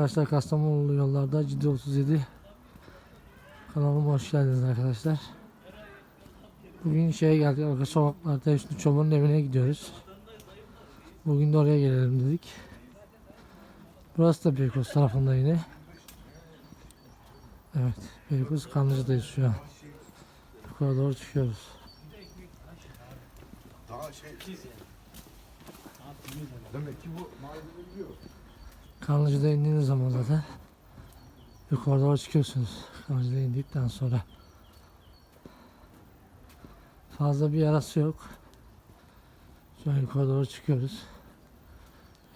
Arkadaşlar Kastamonu yollarda Ciddi 37 kanalıma hoş geldiniz arkadaşlar. Bugün şeye geldik arka sokaklarda Hüsnü Çoban'ın evine gidiyoruz. Bugün de oraya gelelim dedik. Burası da Beykoz tarafında yine. Evet Beykoz Kanlıca'dayız şu an. Yukarı doğru çıkıyoruz. Daha şey... Demek ki bu mahalleyi biliyor. Kanlıca'da indiğiniz zaman zaten yukarı çıkıyorsunuz. Kanlıca'da indikten sonra. Fazla bir arası yok. An yukarı doğru çıkıyoruz.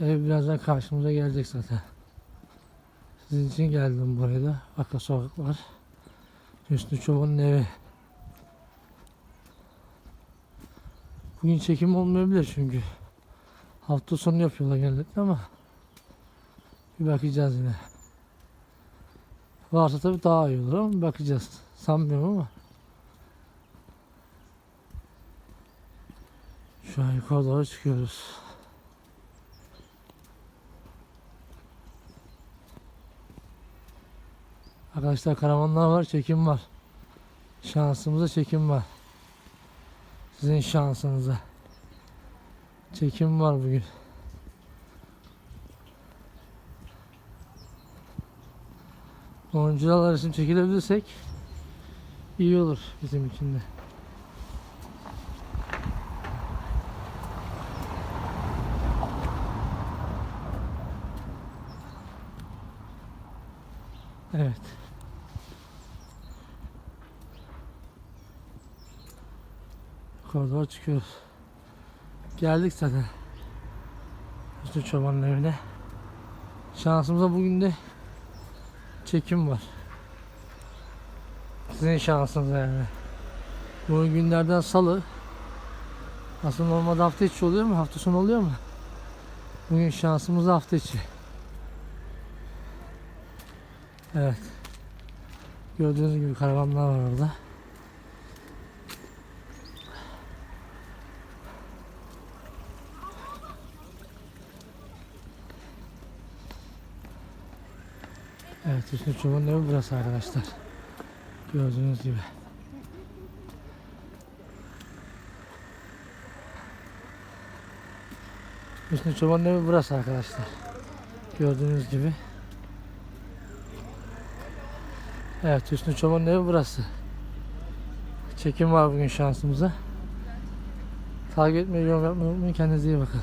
Ev birazdan karşımıza gelecek zaten. Sizin için geldim buraya da. Arka sokak var. Hüsnü Çoban'ın evi. Bugün çekim olmayabilir çünkü. Hafta sonu yapıyorlar genellikle ama bir bakacağız yine. Varsa tabii daha iyi olur ama bakacağız. Sanmıyorum ama. Şu an yukarı doğru çıkıyoruz. Arkadaşlar karavanlar var, çekim var. Şansımıza çekim var. Sizin şansınıza. Çekim var bugün. Oyuncularla resim çekilebilirsek iyi olur bizim için de. Evet. Koridor çıkıyoruz. Geldik zaten. Hüsnü Çoban'ın evine. Şansımıza bugün de çekim var. Sizin şansınız yani. Bu günlerden salı. Aslında normalde hafta içi oluyor mu? Hafta sonu oluyor mu? Bugün şansımız hafta içi. Evet. Gördüğünüz gibi karavanlar var orada. Evet Hüsnü Çoban'ın evi burası arkadaşlar. Gördüğünüz gibi. Hüsnü Çoban'ın evi burası arkadaşlar. Gördüğünüz gibi. Evet Hüsnü Çoban'ın evi burası. Çekim var bugün şansımıza. Takip etmeyi, yorum yapmayı unutmayın. Kendinize iyi bakın.